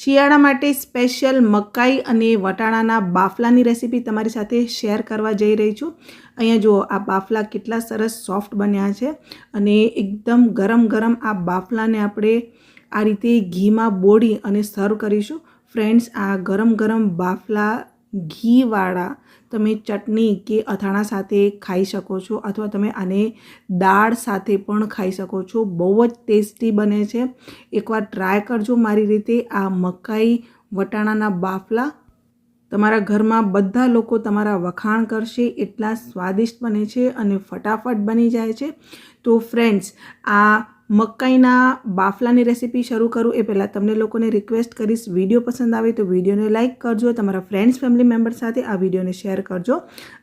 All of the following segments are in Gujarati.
શિયાળા માટે સ્પેશિયલ મકાઈ અને વટાણાના બાફલાની રેસીપી તમારી સાથે શેર કરવા જઈ રહી છું. અહીંયા જુઓ, આ બાફલા કેટલા સરસ સોફ્ટ બન્યા છે અને એકદમ ગરમ ગરમ આ બાફલાને આપણે આ રીતે ઘીમાં બોળી અને સર્વ કરીશું. ફ્રેન્ડ્સ, આ ગરમ ગરમ બાફલા ઘીવાળા તમે ચટણી કે અથાણા સાથે ખાઈ શકો છો અથવા તમે આને દાળ સાથે પણ ખાઈ શકો છો. બહુ જ ટેસ્ટી બને છે. એકવાર ટ્રાય કરજો મારી રીતે. આ મકાઈ વટાણાના બાફલા તમારા ઘરમાં બધા લોકો તમારા વખાણ કરશે. એટલા સ્વાદિષ્ટ બને છે અને ફટાફટ બની જાય છે. તો ફ્રેન્ડ્સ આ મકાઈના બાફલાની રેસીપી શરૂ કરું એ પહેલાં તમને લોકોને રિક્વેસ્ટ કરીશ વીડિયો પસંદ આવે તો વિડીયોને લાઇક કરજો, તમારા ફ્રેન્ડ્સ ફેમિલી મેમ્બર સાથે આ વિડીયોને શેર કરજો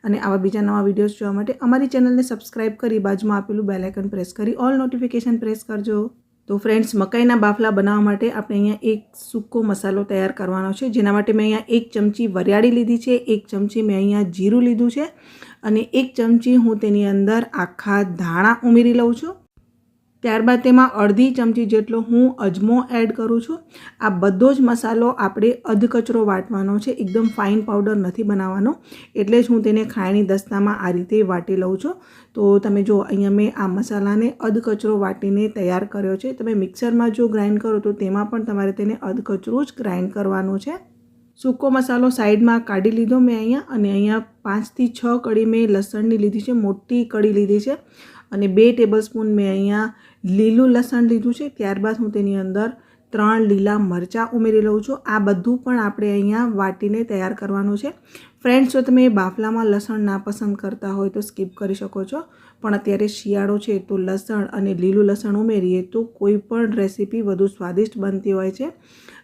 અને આવા બીજા નવા વિડીયોઝ જોવા માટે અમારી ચેનલને સબસ્ક્રાઇબ કરી બાજુમાં આપેલું બેલાઇકન પ્રેસ કરી ઓલ નોટિફિકેશન પ્રેસ કરજો. તો ફ્રેન્ડ્સ મકાઈના બાફલા બનાવવા માટે આપણે અહીંયા એક સૂકો મસાલો તૈયાર કરવાનો છે, જેના માટે મેં અહીંયા એક ચમચી વરિયાળી લીધી છે, એક ચમચી મેં અહીંયા જીરું લીધું છે અને એક ચમચી હું તેની અંદર આખા ધાણા ઉમેરી લઉં છું. ત્યારબાદ તેમાં અડધી ચમચી જેટલો હું અજમો એડ કરું છું. આ બધો જ મસાલો આપણે અધકચરો વાટવાનો છે. એકદમ ફાઇન પાવડર નથી બનાવવાનો. એટલે જ હું તેને ખાયણી દસ્તામાં આ રીતે વાટી લઉં છું. તો તમે જો અહીંયા મેં આ મસાલાને અધકચરો વાટીને તૈયાર કર્યો છે. તમે મિક્સરમાં જો ગ્રાઇન્ડ કરો તો તેમાં પણ તમારે તેને અધકચરો જ ગ્રાઇન્ડ કરવાનું છે. સૂકો મસાલો સાઈડમાં કાઢી લીધો મેં અહીંયા અને અહીંયા પાંચથી છ કળી મેં લસણની લીધી છે. મોટી કળી લીધી છે. અને બે ટેબલ સ્પૂન મેં અહીંયા લીલું લસણ લીધું છે. ત્યારબાદ હું તેની અંદર ત્રણ લીલા મરચાં ઉમેરી લઉં છું. આ બધું પણ આપણે અહીંયા વાટીને તૈયાર કરવાનું છે. ફ્રેન્ડ્સ જો તમે બાફલામાં લસણ ના પસંદ કરતા હોય તો સ્કીપ કરી શકો છો. પણ અત્યારે શિયાળો છે તો લસણ અને લીલું લસણ ઉમેરીએ તો કોઈ પણ રેસીપી વધુ સ્વાદિષ્ટ બનતી હોય છે.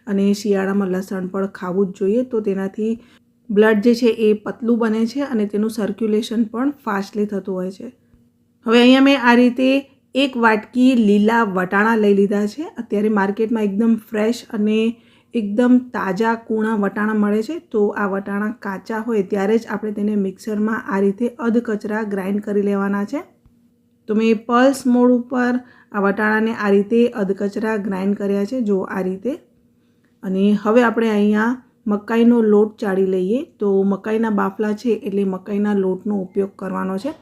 અને શિયાળામાં લસણ પણ ખાવું જ જોઈએ. તો તેનાથી બ્લડ જે છે એ પતલું બને છે અને તેનું સર્ક્યુલેશન પણ ફાસ્ટલી થતું હોય છે. હવે અહીંયા મેં આ રીતે એક વાટકી લીલા વટાણા લઈ લીધા છે. અત્યારે માર્કેટમાં એકદમ ફ્રેશ અને એકદમ તાજા કૂણા વટાણા મળે છે. તો આ વટાણા કાચા હોય ત્યારે જ આપણે તેને મિક્સરમાં આ રીતે અધકચરા ગ્રાઇન્ડ કરી લેવાના છે. તો મેં પલ્સ મોડ ઉપર આ વટાણાને આ રીતે અધકચરા ગ્રાઇન્ડ કર્યા છે. જો આ રીતે. અને હવે આપણે અહીંયા મકાઈનો લોટ ચાળી લઈએ. તો મકાઈના બાફલા છે એટલે મકાઈના લોટનો ઉપયોગ કરવાનો છે.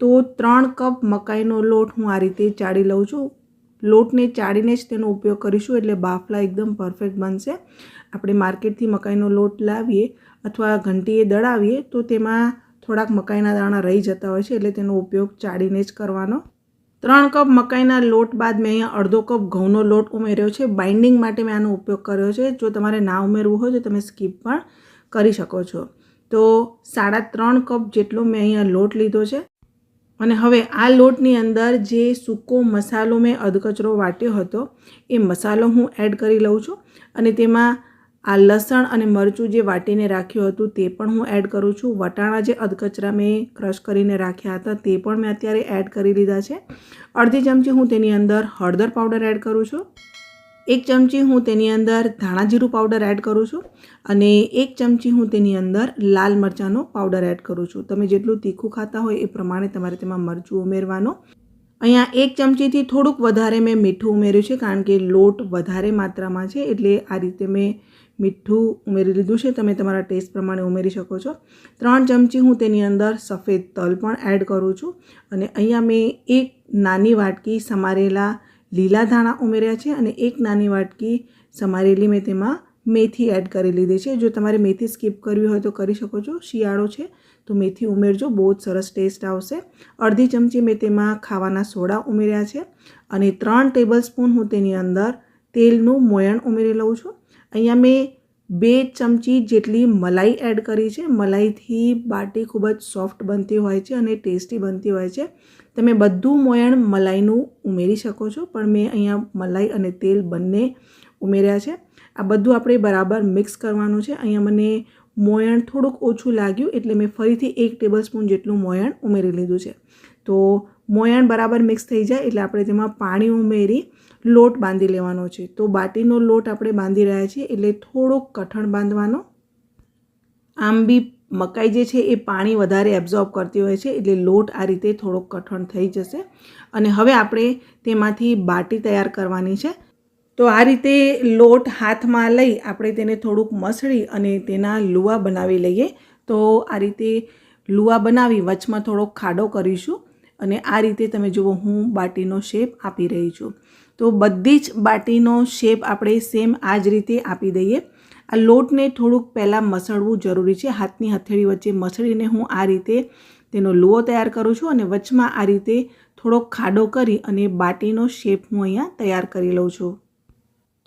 તો ત્રણ કપ મકાઈનો લોટ હું આ રીતે ચાળી લઉં છું. લોટને ચાળીને જ તેનો ઉપયોગ કરીશું એટલે બાફલા એકદમ પરફેક્ટ બનશે. આપણે માર્કેટથી મકાઈનો લોટ લાવીએ અથવા ઘંટીએ દળાવીએ તો તેમાં થોડાક મકાઈના દાણા રહી જતા હોય છે એટલે તેનો ઉપયોગ ચાળીને જ કરવાનો. ત્રણ કપ મકાઈના લોટ બાદ મેં અહીંયા અડધો કપ ઘઉંનો લોટ ઉમેર્યો છે. બાઇન્ડિંગ માટે મેં આનો ઉપયોગ કર્યો છે. જો તમારે ના ઉમેરવું હોય તો તમે સ્કીપ પણ કરી શકો છો. તો સાડા ત્રણ કપ જેટલો મેં અહીંયા લોટ લીધો છે. અને હવે આ લોટની અંદર જે સૂકો મસાલો મેં અધકચરો વાટ્યો હતો, એ મસાલો હું એડ કરી લઉં છું અને તેમાં આ લસણ અને મરચું જે વાટીને રાખ્યું હતું તે પણ હું એડ કરું છું. વટાણા જે અધકચરા મેં ક્રશ કરીને રાખ્યા હતા તે પણ મેં અત્યારે એડ કરી લીધા છે. અડધી ચમચી હું તેની અંદર હળદર પાવડર એડ કરું છું. એક ચમચી હું તેની અંદર ધાણા જીરું પાવડર એડ કરું છું અને એક ચમચી હું તેની અંદર લાલ મરચાંનો પાવડર એડ કરું છું. તમે જેટલું તીખું ખાતા હોય એ પ્રમાણે તમારે તેમાં મરચું ઉમેરવાનું. અહીંયા એક ચમચીથી થોડુંક વધારે મેં મીઠું ઉમેર્યું છે કારણ કે લોટ વધારે માત્રામાં છે એટલે આ રીતે મેં મીઠું ઉમેરી લીધું છે. તમે તમારા ટેસ્ટ પ્રમાણે ઉમેરી શકો છો. ત્રણ ચમચી હું તેની અંદર સફેદ તલ પણ એડ કરું છું અને અહીંયા મેં એક નાની વાટકી સમારેલા લીલા ધાણા ઉમેર્યા છે અને એક નાની વાટકી સમારેલી મેં તેમાં મેથી એડ કરી લીધી છે. જો તમારે મેથી સ્કીપ કરવી હોય તો કરી શકો છો. શિયાળો છે તો મેથી ઉમેરજો, બહુ જ સરસ ટેસ્ટ આવશે. અડધી ચમચી મેં તેમાં ખાવાના સોડા ઉમેર્યા છે અને ત્રણ ટેબલ સ્પૂન હું તેની અંદર તેલનું મોયણ ઉમેરી લઉં છું. અહીંયા મેં બે ચમચી જેટલી મલાઈ એડ કરી છે. મલાઈથી બાટી ખૂબ જ સોફ્ટ બનતી હોય છે અને ટેસ્ટી બનતી હોય છે. તમે બધું મોયણ મલાઈનું ઉમેરી શકો છો, પણ મેં અહીંયા મલાઈ અને તેલ બંને ઉમેર્યા છે. આ બધું આપણે બરાબર મિક્સ કરવાનું છે. અહીંયા મને મોયણ થોડુંક ઓછું લાગ્યું એટલે મેં ફરીથી એક ટેબલ સ્પૂન જેટલું મોયણ ઉમેરી લીધું છે. તો મોયણ બરાબર મિક્સ થઈ જાય એટલે આપણે તેમાં પાણી ઉમેરી લોટ બાંધી લેવાનો છે. તો બાટીનો લોટ આપણે બાંધી રહ્યા છીએ એટલે થોડોક કઠણ બાંધવાનો. આમ બી મકાઈ જે છે એ પાણી વધારે એબ્ઝોર્બ કરતી હોય છે એટલે લોટ આ રીતે થોડોક કઠણ થઈ જશે. અને હવે આપણે તેમાંથી બાટી તૈયાર કરવાની છે. તો આ રીતે લોટ હાથમાં લઈ આપણે તેને થોડુંક મસળી અને તેના લુવા બનાવી લઈએ. તો આ રીતે લુવા બનાવી વચમાં થોડોક ખાડો કરીશું. અને આ રીતે તમે જુઓ, હું બાટીનો શેપ આપી રહી છું. તો બધી જ બાટીનો શેપ આપણે સેમ આ જ રીતે આપી દઈએ. આ લોટને થોડુંક પહેલાં મસળવું જરૂરી છે. હાથની હથેળી વચ્ચે મસળીને હું આ રીતે તેનો લુઓ તૈયાર કરું છું અને વચમાં આ રીતે થોડોક ખાડો કરી અને બાટીનો શેપ હું અહીંયા તૈયાર કરી લઉં છું.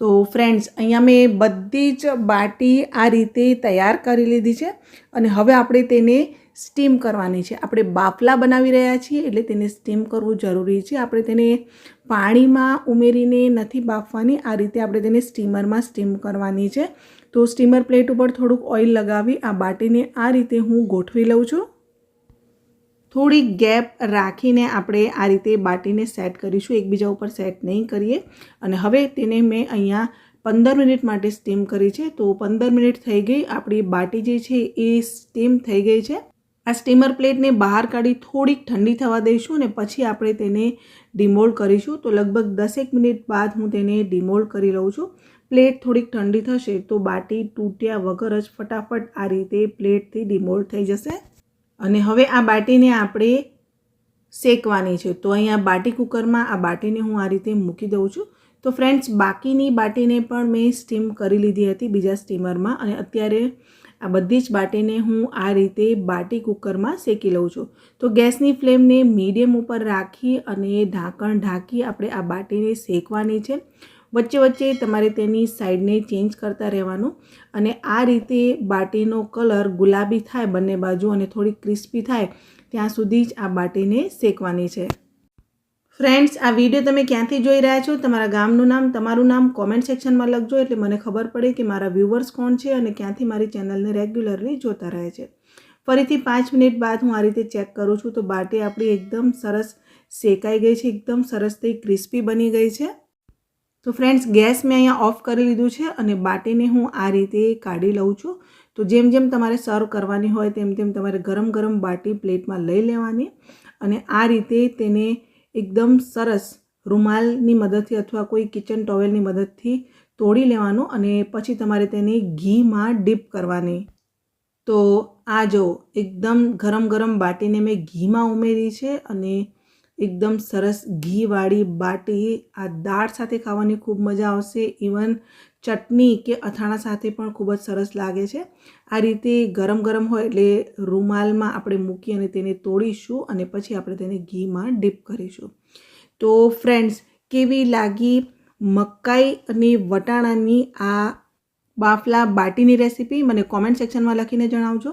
તો ફ્રેન્ડ્સ, અહીંયા મેં બધી જ બાટી આ રીતે તૈયાર કરી લીધી છે અને હવે આપણે તેને સ્ટીમ કરવાની છે. આપણે બાફલા બનાવી રહ્યા છીએ એટલે તેને સ્ટીમ કરવું જરૂરી છે. આપણે તેને પાણીમાં ઉમેરીને નથી બાફવાની. આ રીતે આપણે તેને સ્ટીમરમાં સ્ટીમ કરવાની છે. તો સ્ટીમર પ્લેટ ઉપર થોડુંક ઓઇલ લગાવી આ બાટીને આ રીતે હું ગોઠવી લઉં છું. થોડી ગેપ રાખીને આપણે આ રીતે બાટીને સેટ કરીશું. એકબીજા ઉપર સેટ નહીં કરીએ. અને હવે તેને મેં અહીંયા પંદર મિનિટ માટે સ્ટીમ કરી છે. તો પંદર મિનિટ થઈ ગઈ. આપણી બાટી જે છે એ સ્ટીમ થઈ ગઈ છે. આ સ્ટીમર પ્લેટને બહાર કાઢી થોડીક ઠંડી થવા દઈશું અને પછી આપણે તેને ડિમોલ્ડ કરીશું. તો લગભગ દસેક મિનિટ બાદ હું તેને ડિમોલ્ડ કરી લઉં છું. પ્લેટ થોડીક ઠંડી થશે તો બાટી તૂટ્યા વગર જ ફટાફટ આ રીતે પ્લેટથી ડિમોલ્ડ થઈ જશે. અને હવે આ બાટીને આપણે શેકવાની છે. તો અહીંયા બાટી કુકરમાં આ બાટીને હું આ રીતે મૂકી દઉં છું. તો ફ્રેન્ડ્સ, બાકીની બાટીને પણ મેં સ્ટીમ કરી લીધી હતી બીજા સ્ટીમરમાં અને અત્યારે આ બધી જ બાટીને હું આ રીતે બાટી કુકરમાં શેકી લઉં છું. તો ગેસની ફ્લેમને મીડિયમ ઉપર રાખી અને ઢાંકણ ઢાંકી આપણે આ બાટીને શેકવાની છે. વચ્ચે વચ્ચે તમારે તેની સાઈડને ચેન્જ કરતા રહેવાનું અને આ રીતે બાટીનો કલર ગુલાબી થાય બંને બાજુ અને થોડી ક્રિસ્પી થાય, ત્યાં સુધી જ આ બાટીને શેકવાની છે. ફ્રેન્ડ્સ આ વીડિયો તમે ક્યાંથી જોઈ રહ્યા છો? તમારા ગામનું નામ, તમારું નામ કોમેન્ટ સેક્શનમાં લખજો એટલે મને ખબર પડે કે મારા વ્યૂવર્સ કોણ છે અને ક્યાંથી મારી ચેનલને રેગ્યુલરલી જોતા રહે છે. ફરીથી પાંચ મિનિટ બાદ હું આ રીતે ચેક કરું છું તો બાટી આપણી એકદમ સરસ શેકાઈ ગઈ છે, એકદમ સરસ થઈ ક્રિસ્પી બની ગઈ છે. તો ફ્રેન્ડ્સ ગેસ મેં અહીંયા ઓફ કરી લીધું છે અને બાટીને હું આ રીતે કાઢી લઉં છું. તો જેમ જેમ તમારે સર્વ કરવાની હોય તેમ તેમ તમારે ગરમ ગરમ બાટી પ્લેટમાં લઈ લેવાની અને આ રીતે તેને એકદમ સરસ રૂમાલની મદદથી અથવા કોઈ કિચન ટોવેલની મદદથી તોડી લેવાનું અને પછી તમારે તેને ઘીમાં ડીપ કરવાની. તો આ જો એકદમ ગરમ ગરમ બાટીને મેં ઘીમાં ઉમેરી છે અને એકદમ સરસ ઘીવાળી બાટી. આ દાળ સાથે ખાવાની ખૂબ મજા આવશે. ઇવન ચટણી કે અથાણા સાથે પણ ખૂબ જ સરસ લાગે છે. આ રીતે ગરમ ગરમ હોય એટલે રૂમાલમાં આપણે મૂકી અને તેને તોડીશું અને પછી આપણે તેને ઘીમાં ડીપ કરીશું. તો ફ્રેન્ડ્સ કેવી લાગી મકાઈ અને વટાણાની આ બાફલા બાટીની રેસીપી મને કોમેન્ટ સેક્શનમાં લખીને જણાવજો.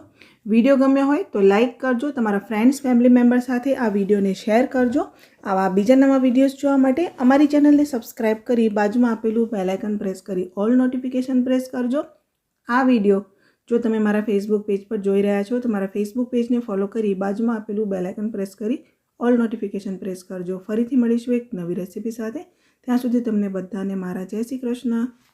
વીડિયો ગમ્યો હોય તો લાઇક કરજો, તમારા ફ્રેન્ડ્સ ફેમિલી મેમ્બર સાથે આ વિડીયોને શેર કરજો. આવા બીજા નવા વિડીયોઝ જોવા માટે અમારી ચેનલને સબસ્ક્રાઇબ કરી બાજુમાં આપેલું બેલાઇકન પ્રેસ કરી ઓલ નોટિફિકેશન પ્રેસ કરજો. આ વીડિયો જો તમે મારા ફેસબુક પેજ પર જોઈ રહ્યા છો, તો મારા ફેસબુક પેજને ફોલો કરી બાજુમાં આપેલું બેલાઇકન પ્રેસ કરી ઓલ નોટિફિકેશન પ્રેસ કરજો. ફરીથી મળીશું એક નવી રેસીપી સાથે. ત્યાં સુધી તમને બધાને મારા જય શ્રી કૃષ્ણ.